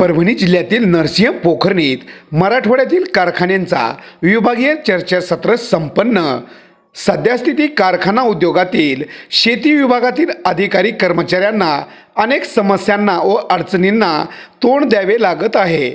परभणी जिल्ह्यातील नरसिंह पोखरणीत मराठवाड्यातील कारखान्यांचा विभागीय चर्चासत्र संपन्न. सध्यास्थिती कारखाना उद्योगातील शेती विभागातील अधिकारी कर्मचाऱ्यांना अनेक समस्यांना व अडचणींना तोंड द्यावे लागत आहे.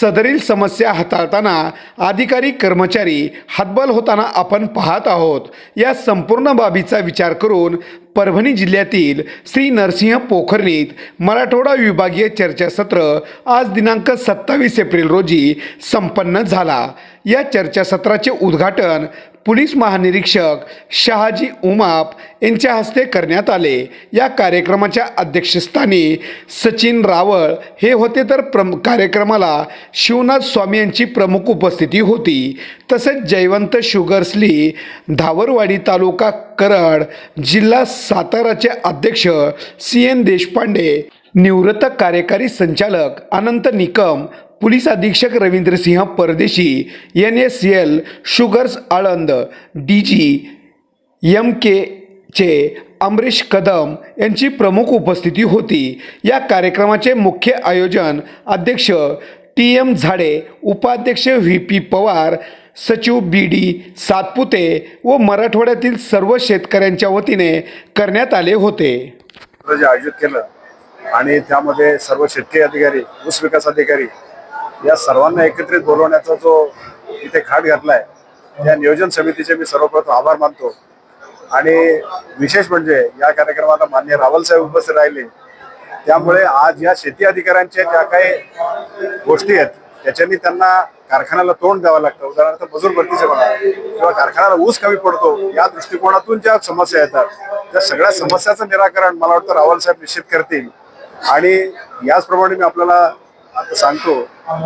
सदरील समस्या हाताळताना अधिकारी कर्मचारी हातबल होताना आपण पाहत आहोत. या संपूर्ण बाबीचा विचार करून परभणी जिल्ह्यातील श्री नरसिंह पोखरणीत मराठवाडा विभागीय चर्चासत्र आज दिनांक सत्तावीस एप्रिल रोजी संपन्न झाला. या चर्चासत्राचे उद्घाटन पोलीस महानिरीक्षक शहाजी उमाप यांच्या हस्ते करण्यात आले. या कार्यक्रमाच्या अध्यक्षस्थानी सचिन रावळ हे होते. तर प्रम कार्यक्रमाला शिवनाथ स्वामी यांची प्रमुख उपस्थिती होती. तसेच जयवंत शुगर्सली धावरवाडी तालुका कराड जिल्हा साताराचे अध्यक्ष सी एन देशपांडे निवृत्त कार्यकारी संचालक अनंत निकम पोलीस अधीक्षक Ravindrasinh Pardeshi N S L sugars Aland D G M K चे अमरीश कदम यांची प्रमुख उपस्थिती होती. या कार्यक्रमाचे मुख्य आयोजन अध्यक्ष टी एम झाडे उपाध्यक्ष व्ही पी पवार सचिव बी डी सातपुते व मराठवाड्यातील सर्व शेतकऱ्यांच्या वतीने करण्यात आले होते. जे आयोजित केलं आणि त्यामध्ये सर्व शेतकरी अधिकारी ऊस विकास अधिकारी या सर्वांना एकत्रित बोलवण्याचा जो इथे खाट घातलाय या नियोजन समितीचे मी सर्वप्रथम आभार मानतो. आणि विशेष म्हणजे या कार्यक्रमाला मान्य रावलसाहेब उपस्थित राहिले. त्यामुळे आज या शेती अधिकाऱ्यांच्या ज्या काही गोष्टी आहेत त्याच्यानी त्यांना कारखान्याला तोंड द्यावं लागतं. उदाहरणार्थ मजूर भरतीचे म्हणा किंवा कारखान्याला ऊस कमी पडतो या दृष्टिकोनातून ज्या समस्या येतात त्या सगळ्या समस्याचं निराकरण मला वाटतं रावल साहेब निश्चित करतील. आणि याचप्रमाणे मी आपल्याला आता सांगतो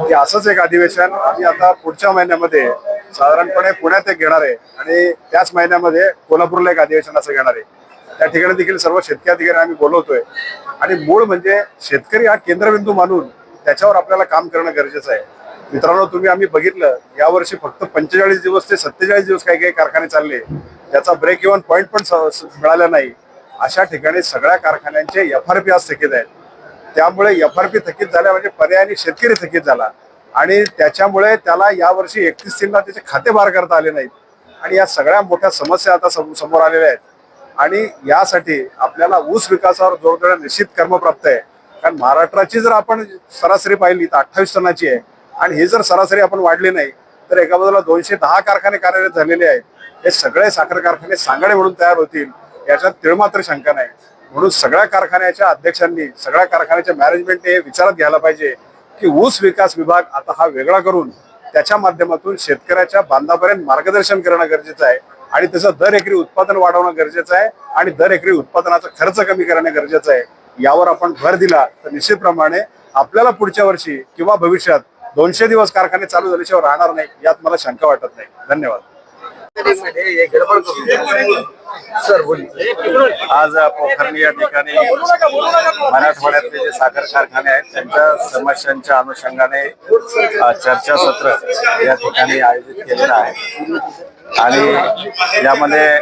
की असंच एक अधिवेशन आम्ही आता पुढच्या महिन्यामध्ये साधारणपणे पुण्यात एक घेणार आहे. आणि त्याच महिन्यामध्ये कोल्हापूरला एक अधिवेशन असं घेणार आहे. त्या ठिकाणी देखील सर्व शेतकरी अधिकारी आम्ही बोलवतोय. आणि मूळ म्हणजे शेतकरी हा केंद्रबिंदू मानून त्याच्यावर आपल्याला काम करणं गरजेचं आहे. मित्रांनो तुम्ही आम्ही बघितलं यावर्षी फक्त पंचेचाळीस दिवस ते सत्तेचाळीस दिवस काही काही कारखाने चालले. त्याचा ब्रेक इव्हन पॉईंट पण स- मिळाला नाही. अशा ठिकाणी सगळ्या कारखान्यांचे एफ आर पी आज थकीत आहेत. त्यामुळे एफ आर पी थकीत झाल्या म्हणजे पर्यायाने शेतकरी थकीत झाला. आणि त्याच्यामुळे त्याला यावर्षी एकतीस तीनला त्याचे खाते बार करता आले नाहीत. आणि या सगळ्या मोठ्या समस्या आता सम- समोर आलेल्या आहेत. आणि यासाठी आपल्याला ऊस विकासावर जोर देणं निश्चित कर्मप्राप्त आहे. कारण महाराष्ट्राची जर आपण सरासरी पाहिली तर अठ्ठावीस टनाची आहे. आणि हे जर सरासरी आपण वाढली नाही तर एका बाजूला दोनशे दहा कारखाने कार्यरत झालेले आहेत. हे सगळे साखर कारखाने सांगाडे म्हणून तयार होतील याच्यात तिळमात्र शंका नाही. म्हणून सगळ्या कारखान्याच्या अध्यक्षांनी सगळ्या कारखान्याच्या मॅनेजमेंटने हे विचारात घ्यायला पाहिजे की ऊस विकास विभाग आता हा वेगळा करून त्याच्या माध्यमातून शेतकऱ्याच्या बांधापर्यंत मार्गदर्शन करणं गरजेचं आहे. आणि त्याचं दर एकरी उत्पादन वाढवणं गरजेचं आहे. आणि दर एकरी उत्पादनाचा खर्च कमी करणं गरजेचं आहे. यावर आपण भर दिला तर निश्चितप्रमाणे आपल्याला पुढच्या वर्षी किंवा भविष्यात दोनशे दिवस कारखाने चालू झाल्याशिवाय राहणार नाही यात मला शंका वाटत नाही. धन्यवाद. सर आज पोखरणी या ठिकाणी मराठवाड्यातले जे साखर कारखाने आहेत त्यांच्या समस्यांच्या अनुषंगाने चर्चासत्र या ठिकाणी आयोजित केलेलं आहे. आणि यामध्ये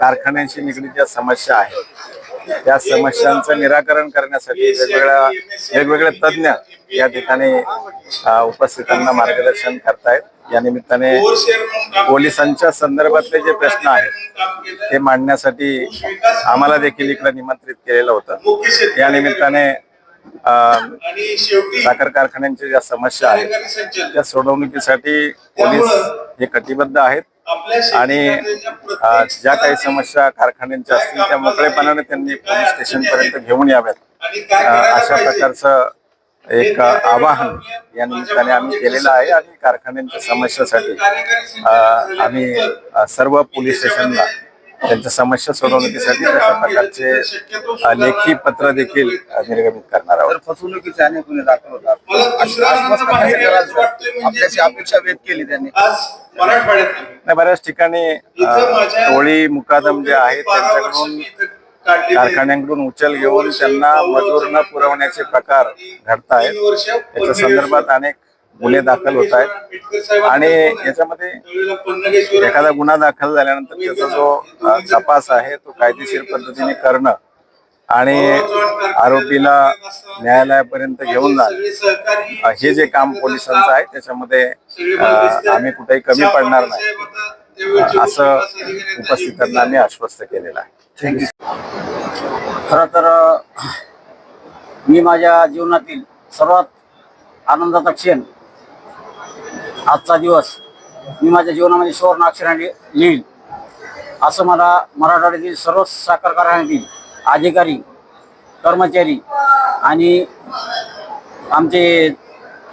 कारखान्यांशी निगडीत ज्या समस्या आहेत त्या समस्यांचं निराकरण करण्यासाठी वेगवेगळ्या वेगवेगळे तज्ज्ञ या ठिकाणी उपस्थितांना मार्गदर्शन करतायत. या निमित्ताने पोलिसांच्या संदर्भातले जे प्रश्न आहेत ते मांडण्यासाठी आम्हाला देखील इकडे निमंत्रित केलेलं होतं. या निमित्ताने साखर कारखान्यांच्या ज्या समस्या आहेत त्या सोडवणुकीसाठी पोलीस हे कटिबद्ध आहेत. आणि ज्या काही समस्या कारखान्यांच्या असतील त्या मोकळेपणाने त्यांनी पोलीस स्टेशन पर्यंत घेऊन याव्यात. अशा प्रकारचं एक आवाहन या निमित्ताने आम्ही केलेलं आहे आणि कारखान्यांच्या समस्यासाठी आम्ही सर्व पोलीस स्टेशनला त्यांच्या समस्या सोडवणुकीसाठी तशा प्रकारचे लेखी पत्र देखील निर्गमित करणार आहोत. फसवणुकीचे अनेक गुन्हे दाखल होतात अशी. आपल्याची अपेक्षा व्यक्त केली त्यांनी. नाही बऱ्याच ठिकाणी टोळी मुकादम जे आहेत त्यांच्याकडून कारखान्यांकडून उचल घेऊन त्यांना मजूर न पुरवण्याचे प्रकार घडत आहेत याच्या संदर्भात अनेक गुन्हे दाखल होत आहेत. आणि याच्यामध्ये एखादा गुन्हा दाखल झाल्यानंतर त्याचा जो तपास आहे तो कायदेशीर पद्धतीने करणं आणि आरोपीला न्यायालयापर्यंत घेऊन जाणं. हे जे काम पोलिसांचं आहे त्याच्यामध्ये आम्ही कुठेही कमी पडणार नाही. असं उपस्थितांना आम्ही आश्वस्त केलेलं आहे. खरं तर मी माझ्या जीवनातील सर्वात आनंदाचा क्षण आजचा दिवस मी माझ्या जीवनामध्ये सुवर्ण अक्षराने लिहिल. असं मला मराठवाड्यातील सर्व साखर कारखान्यातील अधिकारी कर्मचारी आणि आमचे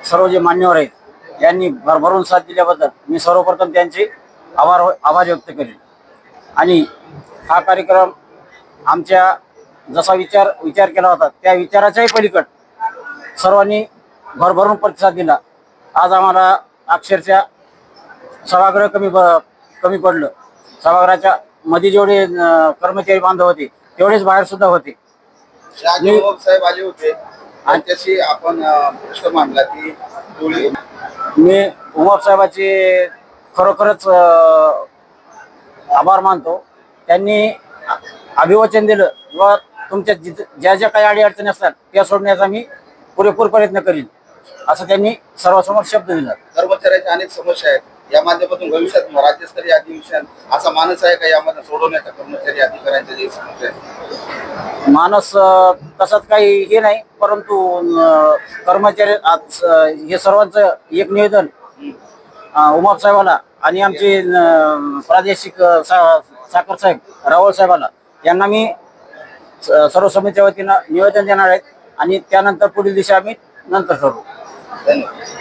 सर्व जे मान्यवर आहेत यांनी भरभरून साथ दिल्याबद्दल मी सर्वप्रथम त्यांचे आभार आभार व्यक्त करेन. आणि हा कार्यक्रम आमच्या जसा विचार विचार केला होता त्या विचाराच्याही पलीकड सर्वांनी भरभरून प्रतिसाद दिला. आज आम्हाला अक्षरशः सभागृह कमी कमी पडलं. सभागृहाच्या मध्ये जेवढे कर्मचारी बांधव होते तेवढेच बाहेर सुद्धा होते. राजे साहेब आले होते. त्यांच्याशी आपण प्रश्न मांडला की टोळी मी उमाप साहेबाचे खरोखरच आभार मानतो. त्यांनी अभिवचन दिलं व तुमच्या ज्या ज्या काही अडीअडचणी असतात त्या सोडण्याचा मी पुरेपूर प्रयत्न करीन. असं त्यांनी सर्वांसमोर शब्द दिला. कर्मचाऱ्यांच्या अनेक समस्या आहेत. या माध्यमातून भविष्यात राज्यस्तरीय अधिवेशन असा मानस आहे का? यामध्ये सोडवण्याचा कर्मचारी अधिकाऱ्यांच्या जे समस्या आहेत. मानस तसाच काही हे नाही परंतु कर्मचारी आज हे सर्वांचं एक निवेदन उमाप साहेबाला आणि आमचे प्रादेशिक साखर साहेब रावळ साहेबाला यांना मी सर्व समितीच्या वतीनं निवेदन देणार आहेत आणि त्यानंतर पुढील दिशा आम्ही नंतर करू धन्यवाद